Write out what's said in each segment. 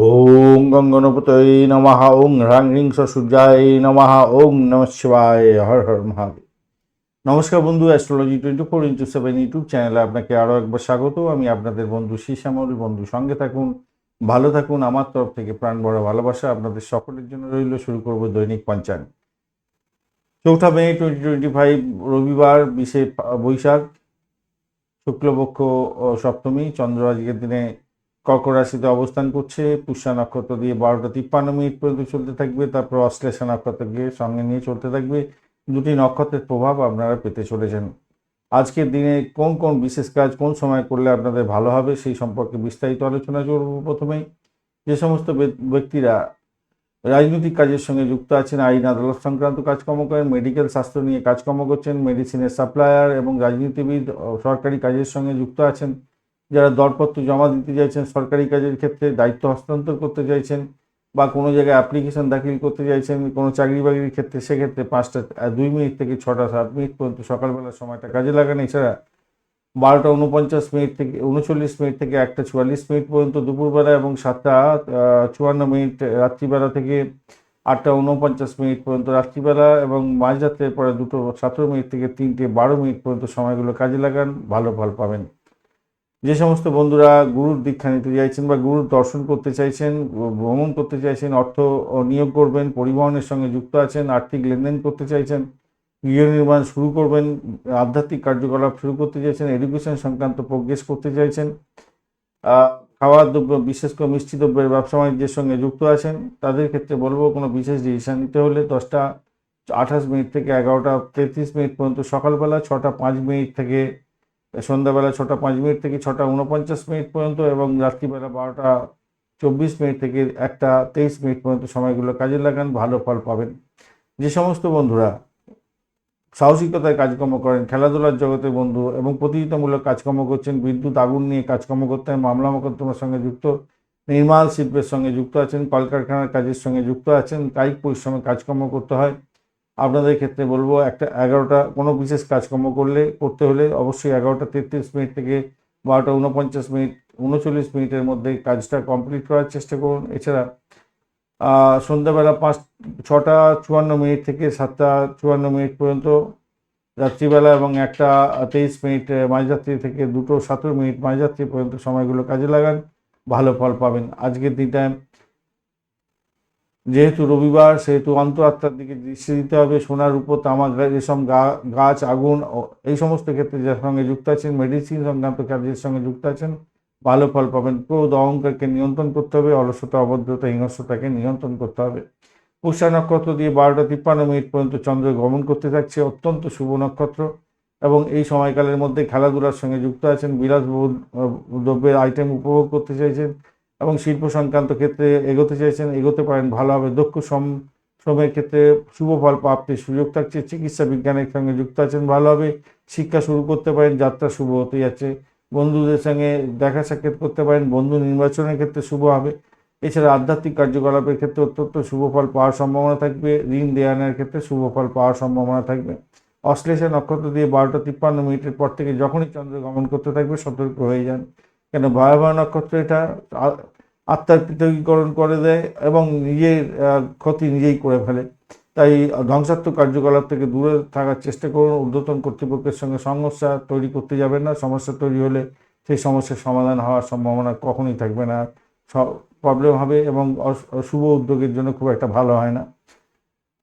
ওং গঙ্গনপতয়ে নমঃ ওং হ্রাং হ্রিং সূর্যায় নমঃ ওং নম শিবায় হর হর মহাদেব নমস্কার বন্ধু astrology twenty four into seven YouTube চ্যানেলে আপনাকে আরও একবার স্বাগত। আমি আপনাদের বন্ধু শ্যামল বন্ধু, সঙ্গে থাকুন, ভালো থাকুন। আমার তরফ থেকে প্রাণ বড় ভালোবাসা আপনাদের সকলের জন্য রইল। শুরু করব দৈনিক পঞ্চাঙ্গ চৌঠা মে টোয়েন্টি টোয়েন্টি ফাইভ রবিবার, বিশে বৈশাখ, শুক্লপক্ষ সপ্তমী, চন্দ্র আজকের দিনে কর্কট রাশিতে অবস্থান করছে। পুষ্যা নক্ষত্র দিয়ে বারোটা তিপ্পান্ন মিনিট পর্যন্ত চলতে থাকবে। তারপর অশ্লেষা নক্ষত্রকে সঙ্গে নিয়ে চলতে থাকবে। দুটি নক্ষত্রের প্রভাব আপনারা পেতে চলেছেন। আজকের দিনে কোন কোন বিশেষ কাজ কোন সময় করলে আপনাদের ভালো হবে সেই সম্পর্কে বিস্তারিত আলোচনা করব প্রথমেই যে সমস্ত ব্যক্তিরা রাজনৈতিক কাজের সঙ্গে যুক্ত আছেন, আইন, আদালত সংক্রান্ত কাজকর্ম করেন, মেডিকেল, স্বাস্থ্য নিয়ে কাজকর্ম করছেন, মেডিসিনের সাপ্লায়ার এবং রাজনীতিবিদ সরকারি কাজের সঙ্গে যুক্ত আছেন। যারা দরপত্র জমা দিতে চাইছেন, সরকারি কাজের ক্ষেত্রে দায়িত্ব হস্তান্তর করতে চাইছেন বা কোনো জায়গায় অ্যাপ্লিকেশন দাখিল করতে চাইছেন, কোনো চাকরি বাকরির ক্ষেত্রে, সেক্ষেত্রে পাঁচটা দুই মিনিট থেকে ছটা, সাত মিনিট পর্যন্ত সকালবেলার সময়টা কাজে লাগান এছাড়া বারোটা উনপঞ্চাশ মিনিট থেকে, উনচল্লিশ মিনিট থেকে একটা চুয়াল্লিশ মিনিট পর্যন্ত দুপুরবেলা এবং সাতটা চুয়ান্ন মিনিট রাত্রিবেলা থেকে আটটা উনপঞ্চাশ মিনিট পর্যন্ত রাত্রিবেলা এবং মাঝরাত্রের পরে দুটো, সতেরো মিনিট থেকে তিনটে, বারো মিনিট পর্যন্ত সময়গুলো কাজে লাগান, ভালো ফল পাবেন। যে সমস্ত বন্ধুরা গুরুর দীক্ষা নিতে চাইছেন বা গুরুর দর্শন করতে চাইছেন, ভ্রমণ করতে চাইছেন, অর্থ নিয়োগ করবেন, পরিবহনের সঙ্গে যুক্ত আছেন, আর্থিক লেনদেন করতে চাইছেন, গৃহ নির্মাণ শুরু করবেন, আধ্যাত্মিক কার্যকলাপ শুরু করতে চাইছেন এডুকেশন সংক্রান্ত প্রোগ্রেস করতে চাইছেন খাওয়ার দ্রব্য, বিশেষ করে মিষ্টি দ্রব্যের ব্যবসা বাণিজ্যের সঙ্গে যুক্ত আছেন, তাদের ক্ষেত্রে বলব কোনো বিশেষ ডিসিশন নিতে হলে দশটা আঠাশ মিনিট থেকে এগারোটা তেত্রিশ মিনিট পর্যন্ত সকালবেলা, ছটা পাঁচ মিনিট থেকে সন্ধ্যাবেলা ছটা পাঁচ মিনিট থেকে ছটা উনপঞ্চাশ মিনিট পর্যন্ত এবং রাত্রিবেলা বারোটা চব্বিশ মিনিট থেকে একটা তেইশ মিনিট পর্যন্ত সময়গুলো কাজে লাগান, ভালো ফল পাবেন। যে সমস্ত বন্ধুরা সাহসিকতায় কাজকর্ম করেন, খেলাধুলার জগতে বন্ধু এবং প্রতিযোগিতামূলক কাজকর্ম করছেন, বিদ্যুৎ, আগুন নিয়ে কাজকর্ম করতেন মামলা মোকদ্দমার সঙ্গে যুক্ত নির্মাণ শিল্পের সঙ্গে যুক্ত আছেন, কলকারখানার কাজের সঙ্গে যুক্ত আছেন কায়িক পরিশ্রমে কাজকর্ম করতে হয়। আপনাদের ক্ষেত্রে বলব, একটা এগারোটা কোনো বিশেষ কাজকর্ম করলে, করতে হলে অবশ্যই এগারোটা তেত্রিশ মিনিট থেকে বারোটা উনপঞ্চাশ মিনিট উনচল্লিশ মিনিটের মধ্যে কাজটা কমপ্লিট করার চেষ্টা করুন। এছাড়া সন্ধ্যাবেলা পাঁচ, ছটা চুয়ান্ন মিনিট থেকে সাতটা চুয়ান্ন মিনিট পর্যন্ত রাত্রিবেলা এবং একটা তেইশ মিনিট মাঝরাত্রি থেকে দুটো সতেরো মিনিট মাঝরাত্রি পর্যন্ত সময়গুলো কাজে লাগান, ভালো ফল পাবেন। আজকের দিনটায় যেহেতু রবিবার, সেহেতু অন্তরাত্মার দিকে দৃষ্টি দিতে হবে, সোনার উপর তামা গা- রেশম, গা- গাছ, আগুন এই সমস্ত ক্ষেত্রে যার সঙ্গে যুক্ত আছেন মেডিসিন সংক্রান্ত কাজের সঙ্গে যুক্ত আছেন, ভালো ফল পাবেন। ক্রোধ, অহংকারকে নিয়ন্ত্রণ করতে হবে, অলসতা, অভদ্রতা, হিংস্রতাকে নিয়ন্ত্রণ করতে হবে। পুষা নক্ষত্র দিয়ে বারোটা তিপ্পান্ন মিনিট পর্যন্ত চন্দ্র গমন করতে থাকছে, অত্যন্ত শুভ নক্ষত্র। এবং এই সময়কালের মধ্যে খেলাধুলার সঙ্গে যুক্ত আছেন, বিলাসবহুল দ্রব্যের আইটেম উপভোগ করতে চাইছেন। এবং শিল্প সংক্রান্ত ক্ষেত্রে এগোতে চাইছেন এগোতে পারেন ভালোভাবে দক্ষ শ্রম, শ্রমের ক্ষেত্রে শুভ ফল প্রাপ্তির সুযোগ থাকছে, চিকিৎসা বিজ্ঞানের সঙ্গে যুক্ত আছেন ভালোভাবে শিক্ষা শুরু করতে পারেন, যাত্রা শুভ হতে যাচ্ছে। বন্ধুদের সঙ্গে দেখা সাক্ষাৎ করতে পারেন, বন্ধু নির্বাচনের ক্ষেত্রে শুভ হবে। এছাড়া আধ্যাত্মিক কার্যকলাপের ক্ষেত্রে অত্যন্ত শুভ ফল পাওয়ার সম্ভাবনা থাকবে। ঋণ দেয়ানের ক্ষেত্রে শুভ ফল পাওয়ার সম্ভাবনা থাকবে। অশ্লেষা নক্ষত্র দিয়ে বারোটা তিপ্পান্ন মিনিটের পর থেকে যখনই চন্দ্র গমন করতে থাকবে, সতর্ক হয়ে যান। কেন ভয়াবহ নক্ষত্র এটা আত্মার পৃথকীকরণ করে দেয় এবং নিজের ক্ষতি নিজেই করে ফেলে। তাই ধ্বংসাত্মক কার্যকলাপ থেকে দূরে থাকার চেষ্টা করুন। ঊর্ধ্বতন কর্তৃপক্ষের সঙ্গে সমস্যা তৈরি করতে যাবেন না। সমস্যা তৈরি হলে সেই সমস্যার সমাধান হওয়ার সম্ভাবনা কখনোই থাকবে না। প্রবলেম হবে এবং শুভ উদ্যোগের জন্য খুব একটা ভালো হয় না।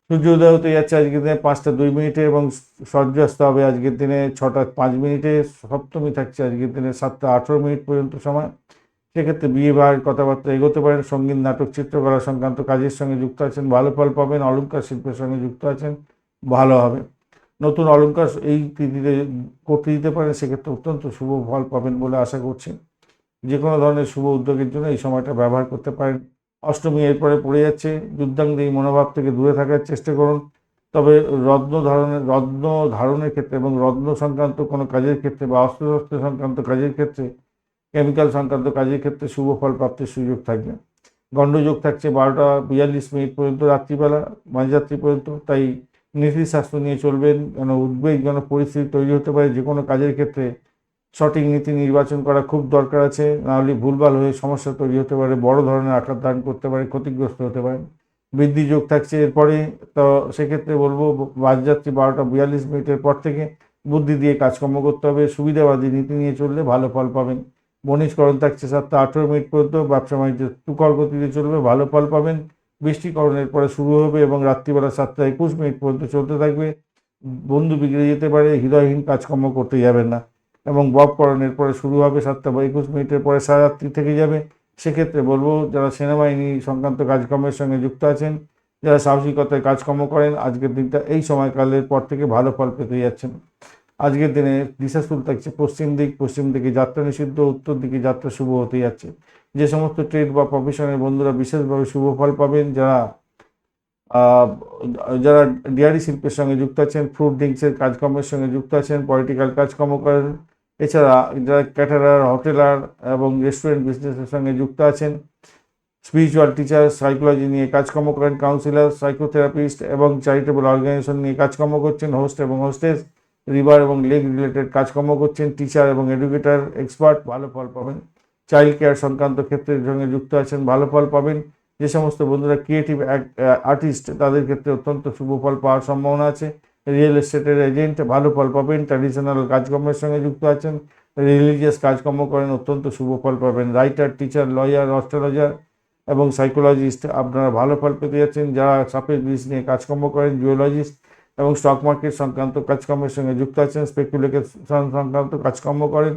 সূর্য উদয় হতে যাচ্ছে আজকের দিনে পাঁচটা দুই মিনিটে এবং সূর্যাস্ত হবে আজকের দিনে ছটা পাঁচ মিনিটে, সপ্তমী থাকছে আজকের দিনে সাতটা আঠেরো মিনিট পর্যন্ত সময়। সেক্ষেত্রে বিয়ে বাড়ির কথাবার্তা এগোতে পারেন, সংগীত, নাটক, চিত্রকলা সংক্রান্ত কাজের সঙ্গে যুক্ত আছেন, ভালো ফল পাবেন অলঙ্কার শিল্পের সঙ্গে যুক্ত আছেন, ভালো হবে। নতুন অলঙ্কার এই তিথিতে করতে দিতে পারেন, সেক্ষেত্রে অত্যন্ত শুভ ফল পাবেন বলে আশা করছি। যে কোনো ধরনের শুভ উদ্যোগের জন্য এই সময়টা ব্যবহার করতে পারেন। অষ্টমী এরপরে পড়ে যাচ্ছে। যুদ্ধাঙ্গী মনোভাব থেকে দূরে থাকার চেষ্টা করুন। তবে রত্ন ধারণের রত্ন ধারণের ক্ষেত্রে এবং রত্ন সংক্রান্ত কোনো কাজের ক্ষেত্রে বা অস্ত্রশস্ত্র সংক্রান্ত কাজের ক্ষেত্রে, কেমিক্যাল সংক্রান্ত কাজের ক্ষেত্রে শুভ ফল প্রাপ্তির সুযোগ থাকবে। গণ্ডযোগ থাকছে বারোটা বিয়াল্লিশ মিনিট পর্যন্ত রাত্রিবেলা, মাঝরাত্রি পর্যন্ত। তাই নীতিশাস্ত্র নিয়ে চলবেন। কেন উদ্বেগজনক পরিস্থিতি তৈরি হতে পারে যে কোনো কাজের ক্ষেত্রে সঠিক নীতি নির্বাচন করা খুব দরকার আছে। নাহলে ভুলভাল হয়ে সমস্যা তৈরি হতে পারে, বড় ধরনের আকার ধারণ করতে পারে, ক্ষতিগ্রস্ত হতে পারে। বৃদ্ধি যোগ থাকছে এরপরে, তো সেক্ষেত্রে বলব বাদযাত্রী বারোটা বিয়াল্লিশ মিনিটের পর থেকে বুদ্ধি দিয়ে কাজকর্ম করতে হবে। সুবিধাবাদী নীতি নিয়ে চললে ভালো ফল পাবেন। বণিজকরণ থাকছে সাতটা আঠেরো মিনিট পর্যন্ত, ব্যবসা বাণিজ্য তুকর গতিতে চলবে, ভালো ফল পাবেন। বৃষ্টিকরণের পরে শুরু হবে এবং রাত্রিবেলা সাতটা একুশ মিনিট পর্যন্ত চলতে থাকবে। বন্ধু বিগড়ে যেতে পারে, হৃদয়হীন কাজকর্ম করতে যাবেন না। এবং ববকরণের পরে শুরু হবে সাতটা বা একুশ মিনিটের পরে সারা রাত্রি থেকে যাবে। সেক্ষেত্রে বলব যারা সেনাবাহিনী সংক্রান্ত কাজকর্মের সঙ্গে যুক্ত আছেন, যারা সাহসিকতায় কাজকর্ম করেন, আজকের দিনটা এই সময়কালের পর থেকে ভালো ফল পেতে যাচ্ছেন। আজকের দিনে দিশাশুল থাকছে পশ্চিম দিক, পশ্চিম দিকে যাত্রা নিষিদ্ধ, উত্তর দিকে যাত্রা শুভ হতে যাচ্ছে। যে সমস্ত ট্রেড বা প্রফেশনের বন্ধুরা বিশেষভাবে শুভ ফল পাবেন, যারা যারা ডেয়ারি শিল্পের সঙ্গে যুক্ত আছেন, ফ্রুট ড্রিঙ্কসের কাজকর্মের সঙ্গে যুক্ত আছেন, পলিটিক্যাল কাজকর্ম করেন এছাড়া যারা ক্যাটারার, হোটেলার এবং রেস্টুরেন্ট বিজনেসের সঙ্গে যুক্ত আছেন, স্পিরিচুয়াল টিচার, সাইকোলজি নিয়ে কাজকর্ম করেন, কাউন্সিলর, সাইকোথেরাপিস্ট এবং চ্যারিটেবল অর্গানাইজেশন নিয়ে কাজকর্ম করছেন, হোস্ট এবং হোস্টেস, রিভার এবং লেক রিলেটেড কাজকর্ম করছেন, টিচার এবং এডুকেটর, এক্সপার্ট, ভালো ফল পাবেন। চাইল্ড কেয়ার সংক্রান্ত ক্ষেত্রের সঙ্গে যুক্ত আছেন, ভালো ফল পাবেন। যে সমস্ত বন্ধুরা ক্রিয়েটিভ আর্টিস্ট, তাদের ক্ষেত্রে অত্যন্ত শুভ ফল পাওয়ার সম্ভাবনা আছে। রিয়েল এস্টেটের এজেন্ট ভালো ফল পাবেন ট্র্যাডিশনাল কাজকর্মের সঙ্গে যুক্ত আছেন রিলিজিয়াস কাজকর্ম করেন, অত্যন্ত শুভ ফল পাবেন। রাইটার টিচার লয়ার অস্ট্রোলজার এবং সাইকোলজিস্ট আপনারা ভালো ফল পেতে যাচ্ছেন। যারা সাপের বিষ নিয়ে কাজকর্ম করেন জিওলজিস্ট এবং স্টক মার্কেট সংক্রান্ত কাজকর্মের সঙ্গে যুক্ত আছেন স্পেকুলেশন সংক্রান্ত কাজকর্ম করেন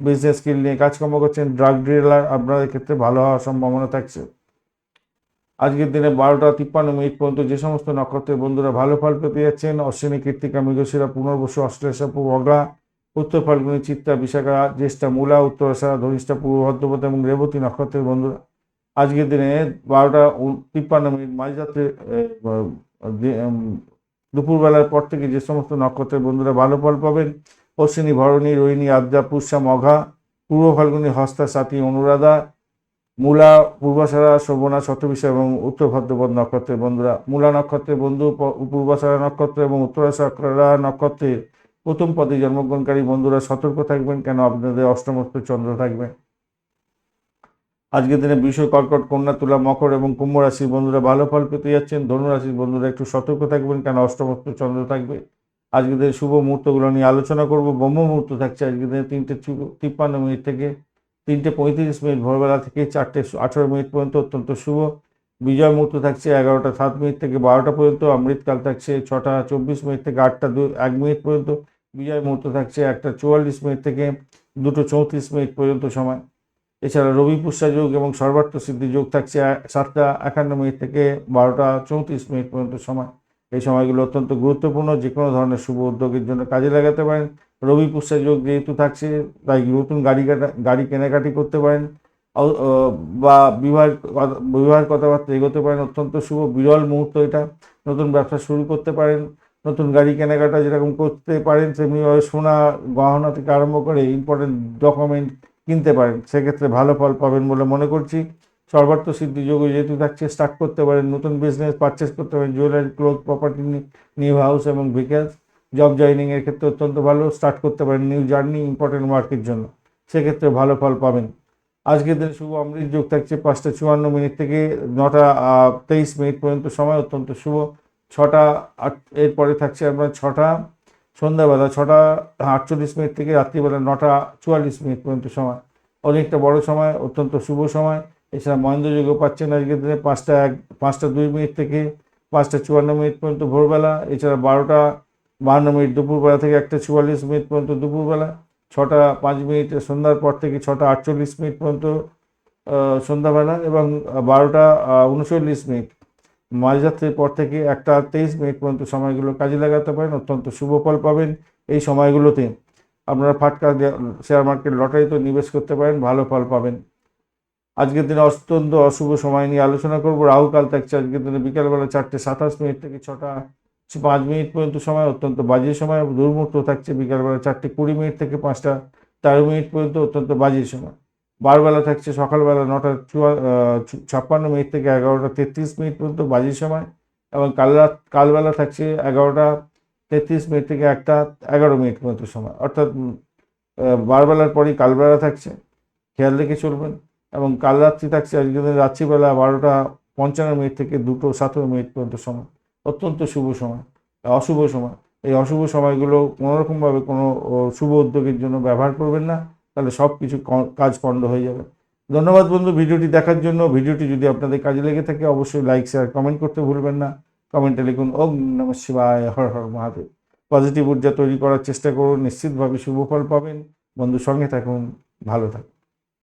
বিজনেস স্কিল নিয়ে কাজকর্ম করছেন ড্রাগ ডিলার আপনাদের ক্ষেত্রে ভালো হওয়ার সম্ভাবনা থাকছে। আজকের দিনে বারোটা তিপ্পান্ন মিনিট পর্যন্ত যে সমস্ত নক্ষত্রের বন্ধুরা ভালো ফল পেতে যাচ্ছেন, অশ্বিনী, কৃত্তিকা, মৃগশিরা, পুনর্বসু, অশ্লেষা অগা উত্তর ফাল্গুনী, চিত্তা, বিশাখা, জ্যেষ্ঠা, মূলা উত্তরাশা ধনিষ্ঠা, পূর্ব ভদ্রপদ এবং রেবতী নক্ষত্রের বন্ধুরা। আজকের দিনে বারোটা তিপ্পান্ন মিনিট মাঝরাত্রে দুপুরবেলার পর থেকে যে সমস্ত নক্ষত্রের বন্ধুরা ভালো ফল পাবেন, অশ্বিনী, ভরণী, রোহিণী, আদ্রা, পুষ্যা, মঘা, পূর্ব ফাল্গুনী, হস্তা, সাথী, অনুরাধা মূলা, পূর্বাশারা শোভনা শতবিশা এবং উত্তর ভদ্রপদ নক্ষত্রের বন্ধুরা, মূলা নক্ষত্রের বন্ধু পূর্বাশারা নক্ষত্র এবং উত্তরাশারা নক্ষত্রের প্রথম পদে জন্মগ্রহণকারী বন্ধুরা সতর্ক থাকবেন কেন? আপনাদের অষ্টমস্ত চন্দ্র থাকবে। আজকের দিনে বৃষ, কর্কট, কন্যা, তুলা, মকর এবং কুম্ভ রাশির বন্ধুরা ভালো ফল পেতে যাচ্ছেন। ধনুরাশির বন্ধুরা একটু সতর্ক থাকবেন কেন? অষ্টমস্ত চন্দ্র থাকবে। আজকের দিনে শুভ মুহূর্তগুলো নিয়ে আলোচনা করব। ব্রহ্ম মুহূর্ত থাকছে আজকের দিনে তিনটে তিপ্পান্ন মিনিট থেকে তিনটে পঁয়ত্রিশ মিনিট ভোরবেলা থেকে চারটে আঠেরো মিনিট পর্যন্ত অত্যন্ত শুভ। বিজয় মুহূর্ত থাকছে এগারোটা সাত মিনিট থেকে বারোটা পর্যন্ত, অমৃতকাল থাকছে ছটা চব্বিশ মিনিট থেকে আটটা দু এক মিনিট পর্যন্ত, বিজয় মুহূর্ত থাকছে একটা চুয়াল্লিশ মিনিট থেকে দুটো চৌত্রিশ মিনিট পর্যন্ত সময়। এছাড়া রবি পুষ্যা যোগ এবং সর্বার্থ সিদ্ধি যোগ থাকছে সাতটা একান্ন মিনিট থেকে বারোটা চৌত্রিশ মিনিট পর্যন্ত সময়। এই সময়গুলো অত্যন্ত গুরুত্বপূর্ণ যে কোনো ধরনের শুভ উদ্যোগের জন্য কাজে লাগাতে পারেন। রবি পুষ্যা যোগ যেহেতু থাকছে, তাই নতুন গাড়ি কাটা গাড়ি কেনাকাটি করতে পারেন। বা বিবাহের বিবাহের কথাবার্তা এগোতে পারেন। অত্যন্ত শুভ, বিরল মুহূর্ত এটা। নতুন ব্যবসা শুরু করতে পারেন। নতুন গাড়ি কেনাকাটা যেরকম করতে পারেন, তেমনিভাবে সোনা গহনা থেকে আরম্ভ করে ইম্পর্টেন্ট ডকুমেন্ট কিনতে পারেন। সেক্ষেত্রে ভালো ফল পাবেন বলে মনে করছি। সর্বার্থ সিদ্ধি যোগ যেহেতু থাকছে স্টার্ট করতে পারেন। নতুন বিজনেস পারচেস করতে পারেন। Jewellery cloth property new house এবং ভিকেলস জব জয়নিংয়ের ক্ষেত্রে অত্যন্ত ভালো স্টার্ট করতে পারেন নিউ জার্নি ইম্পর্টেন্ট ওয়ার্কের জন্য। সেক্ষেত্রে ভালো ফল পাবেন। আজকের দিনে শুভ অমৃত যোগ থাকছে পাঁচটা চুয়ান্ন মিনিট থেকে নটা তেইশ মিনিট পর্যন্ত সময় অত্যন্ত শুভ। ছটা, আট, এরপরে থাকছে আপনার ছটা, সন্ধ্যাবেলা ছটা, আটচল্লিশ মিনিট থেকে রাত্রিবেলা নটা, চুয়াল্লিশ মিনিট পর্যন্ত সময়। অনেকটা বড় সময়, অত্যন্ত শুভ সময়। এছাড়া মহেন্দ্র পাচ্ছেন আজকের দিনে পাঁচটা এক, পাঁচটা দুই মিনিট থেকে পাঁচটা চুয়ান্ন মিনিট পর্যন্ত ভোরবেলা। এছাড়া বারোটা বাহান্ন মিনিট দুপুরবেলা থেকে একটা চুয়াল্লিশ মিনিট পর্যন্ত দুপুরবেলা, ছটা পাঁচ মিনিট সন্ধ্যার পর থেকে ছটা আটচল্লিশ মিনিট পর্যন্ত সন্ধ্যাবেলা এবং বারোটা উনচল্লিশ মিনিট। মাঝরাত্রির পর থেকে একটা তেইশ মিনিট পর্যন্ত সময়গুলো কাজে লাগাতে পারেন, অত্যন্ত শুভ ফল পাবেন এই সময়গুলোতে। আপনারা ফাটকা শেয়ার মার্কেট লটারিতে নিবেশ করতে পারেন, ভালো ফল পাবেন। আজকের দিনে অত্যন্ত অশুভ সময় নিয়ে আলোচনা করব। রাহুকাল থাকছে আজকের দিনে বিকালবেলা চারটে সাতাশ মিনিট থেকে ছটা পাঁচ মিনিট পর্যন্ত সময় অত্যন্ত বাজে সময় দুর্মুহূর্ত থাকছে বিকালবেলা চারটে কুড়ি মিনিট থেকে পাঁচটা, তেরো মিনিট পর্যন্ত অত্যন্ত বাজে সময়। বারবেলা থাকছে সকালবেলা নটা চুয়া ছাপ্পান্ন মিনিট থেকে এগারোটা তেত্রিশ মিনিট পর্যন্ত বাজে সময় এবং কাল রাত, কালবেলা থাকছে এগারোটা তেত্রিশ মিনিট থেকে একটা, এগারো মিনিট পর্যন্ত সময়। অর্থাৎ বারবেলার পরই কালবেলা থাকছে, খেয়াল রেখে চলবেন এবং কাল রাত্রি থাকছে আজকের দিন রাত্রিবেলা বারোটা পঞ্চান্ন মিনিট থেকে দুটো সতেরো মিনিট পর্যন্ত সময়। অত্যন্ত শুভ সময় অশুভ সময়। এই অশুভ সময়গুলো কোনোরকমভাবে কোনো শুভ উদ্যোগের জন্য ব্যবহার করবেন না, তাহলে সব কিছু কাজ পণ্ড হয়ে যাবে। ধন্যবাদ বন্ধু ভিডিওটি দেখার জন্য। ভিডিওটি যদি আপনাদের কাজে লেগে থাকে, অবশ্যই লাইক, শেয়ার, কমেন্ট করতে ভুলবেন না। কমেন্টে লিখুন, ওম নম শিবায়, হর হর মহাদেব। পজিটিভ ঊর্জা তৈরি করার চেষ্টা করুন, নিশ্চিতভাবে শুভ ফল পাবেন। বন্ধু সঙ্গে থাকুন, ভালো থাকুন।